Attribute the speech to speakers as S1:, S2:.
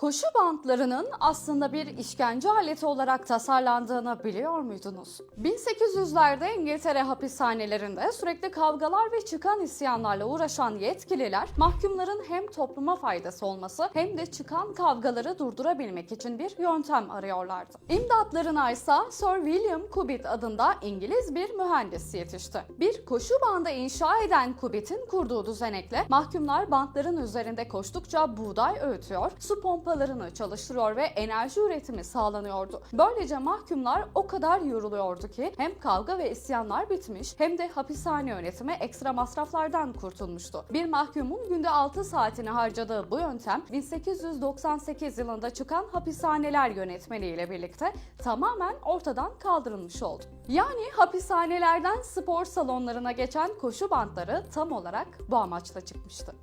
S1: Koşu bantlarının aslında bir işkence aleti olarak tasarlandığını biliyor muydunuz? 1800'lerde İngiltere hapishanelerinde sürekli kavgalar ve çıkan isyanlarla uğraşan yetkililer mahkumların hem topluma faydası olması hem de çıkan kavgaları durdurabilmek için bir yöntem arıyorlardı. İmdatlarına ise Sir William Cubitt adında İngiliz bir mühendis yetişti. Bir koşu bandı inşa eden Cubitt'in kurduğu düzenekle mahkumlar bantların üzerinde koştukça buğday öğütüyor, su pompalarını çalıştırıyor ve enerji üretimi sağlanıyordu. Böylece mahkumlar o kadar yoruluyordu ki hem kavga ve isyanlar bitmiş hem de hapishane yönetimi ekstra masraflardan kurtulmuştu. Bir mahkumun günde 6 saatini harcadığı bu yöntem 1898 yılında çıkan hapishaneler yönetmeliği ile birlikte tamamen ortadan kaldırılmış oldu. Yani hapishanelerden spor salonlarına geçen koşu bantları tam olarak bu amaçla çıkmıştı.